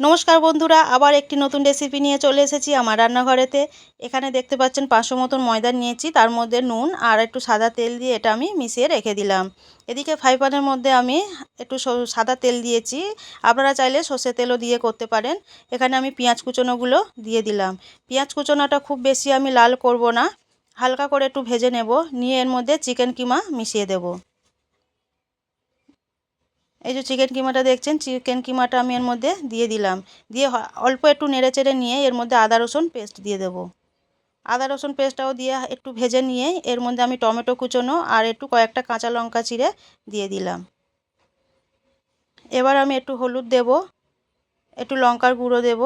নমস্কার বন্ধুরা, আবার একটি নতুন রেসিপি নিয়ে চলে এসেছি আমার রান্নাঘরেতে। এখানে দেখতে পাচ্ছেন পাঁচশো মতন ময়দা নিয়েছি, তার মধ্যে নুন আর একটু সাদা তেল দিয়ে এটা আমি মিশিয়ে রেখে দিলাম। এদিকে ফ্রাই প্যানের মধ্যে আমি একটু সাদা তেল দিয়েছি, আপনারা চাইলে সর্ষের তেলও দিয়ে করতে পারেন। এখানে আমি পেঁয়াজ কুচোনোগুলো দিয়ে দিলাম। পেঁয়াজ কুচোনোটা খুব বেশি আমি লাল করব না, হালকা করে একটু ভেজে নেব, নিয়ে এর মধ্যে চিকেন কিমা মিশিয়ে দেবো। এই যে চিকেন কিমাটা দেখছেন, চিকেন কিমাটা আমি এর মধ্যে দিয়ে দিলাম। দিয়ে অল্প একটু নেড়ে চেড়ে নিয়ে এর মধ্যে আদা, রসুন পেস্ট দিয়ে দেবো। আদা, রসুন পেস্টটাও দিয়ে একটু ভেজে নিয়ে এর মধ্যে আমি টমেটো কুচোনো আর একটু কয়েকটা কাঁচা লঙ্কা চিড়ে দিয়ে দিলাম। এবার আমি একটু হলুদ দেব, একটু লঙ্কার গুঁড়ো দেব,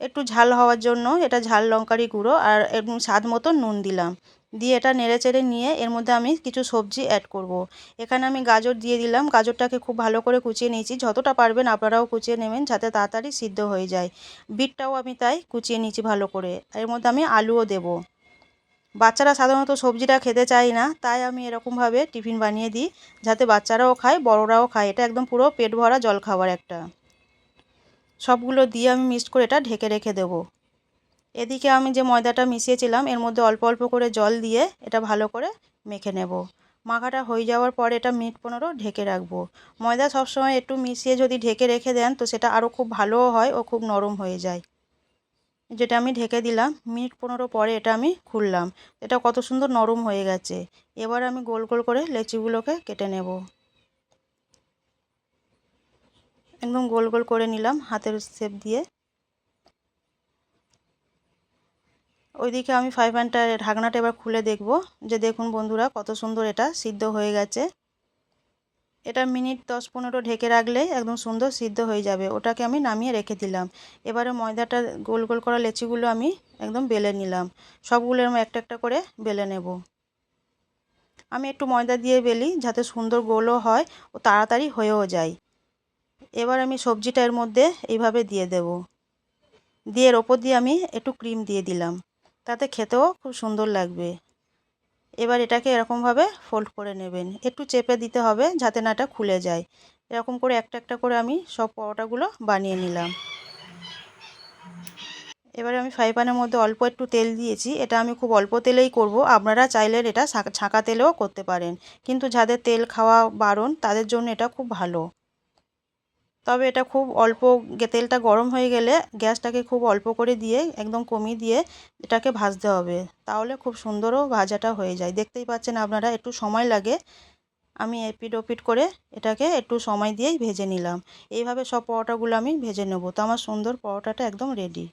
একটু ঝাল হওয়ার জন্য এটা ঝাল লঙ্কারই গুঁড়ো আর স্বাদ মতো নুন দিলাম। দিয়ে এটা নেড়ে চেড়ে নিয়ে এর মধ্যে আমি কিছু সবজি অ্যাড করব। এখানে আমি গাজর দিয়ে দিলাম। গাজরটাকে খুব ভালো করে কুচিয়ে নিয়েছি। যতটা পারবেন আপনারাও কুচিয়ে নেবেন যাতে তাড়াতাড়ি সিদ্ধ হয়ে যায়। বিটটাও আমি তাই কুচিয়ে নিয়েছি ভালো করে। এর মধ্যে আমি আলুও দেব। বাচ্চারা সাধারণত সবজিটা খেতে চায় না, তাই আমি এরকমভাবে টিফিন বানিয়ে দিই যাতে বাচ্চারাও খায়, বড়রাও খায়। এটা একদম পুরো পেট ভরা জল খাবার একটা। সবগুলো দিয়ে আমি মিক্সড করে এটা ঢেকে রেখে দেবো। এদিকে আমি যে ময়দাটা মিশিয়েছিলাম, এর মধ্যে অল্প অল্প করে জল দিয়ে এটা ভালো করে মেখে নেব। মাখাটা হয়ে যাওয়ার পর এটা মিনিট পনেরো ঢেকে রাখব। ময়দা সবসময় একটু মিশিয়ে যদি ঢেকে রেখে দেন, তো সেটা আরও খুব ভালোও হয় ও খুব নরম হয়ে যায়। যেটা আমি ঢেকে দিলাম, মিনিট পনেরো পরে এটা আমি খুললাম। এটা কত সুন্দর নরম হয়ে গেছে। এবার আমি গোল গোল করে লেচিগুলোকে কেটে নেব। একদম গোল গোল করে নিলাম হাতের শেপ দিয়ে। ওইদিকে আমি ফ্রাই প্যানটা ঢাকনাটা এবার খুলে দেখব যে দেখুন বন্ধুরা কত সুন্দর এটা সিদ্ধ হয়ে গেছে। এটা মিনিট দশ পনেরো ঢেকে রাখলে একদম সুন্দর সিদ্ধ হয়ে যাবে। ওটাকে আমি নামিয়ে রেখে দিলাম। এবারে ময়দাটা গোল গোল করা লেচিগুলো আমি একদম বেলে নিলাম। সবগুলো আমি একটা একটা করে বেলে নেব। আমি একটু ময়দা দিয়ে বেলি যাতে সুন্দর গোলও হয় ও তাড়াতাড়ি হয়েও যায়। এবার আমি সবজিটা এর মধ্যে এইভাবে দিয়ে দেব। দিয়ে এর ওপর দিয়ে আমি একটু ক্রিম দিয়ে দিলাম। তাতে খেতেও খুব সুন্দর লাগবে। এবার এটাকে এরকমভাবে ফোল্ড করে নেবেন। একটু চেপে দিতে হবে যাতে না এটা খুলে যায়। এরকম করে একটা একটা করে আমি সব পরোটাগুলো বানিয়ে নিলাম। এবারে আমি ফ্রাই প্যানের মধ্যে অল্প একটু তেল দিয়েছি। এটা আমি খুব অল্প তেলেই করব। আপনারা চাইলে এটা ছাঁকা তেলেও করতে পারেন। কিন্তু যাদের তেল খাওয়া বারণ, তাদের জন্য এটা খুব ভালো। তবে এটা খুব অল্প তেলটা গরম হয়ে গেলে গ্যাসটাকে খুব অল্প করে দিয়ে, একদম কমিয়ে দিয়ে এটাকে ভাজতে হবে। তাহলে খুব সুন্দরও ভাজাটা হয়ে যায়। দেখতেই পাচ্ছেন আপনারা, একটু সময় লাগে। আমি এপিট ওপিট করে এটাকে একটু সময় দিয়েই ভেজে নিলাম। এইভাবে সব পরোটাগুলো আমি ভেজে নেব। তো আমার সুন্দর পরোটাটা একদম রেডি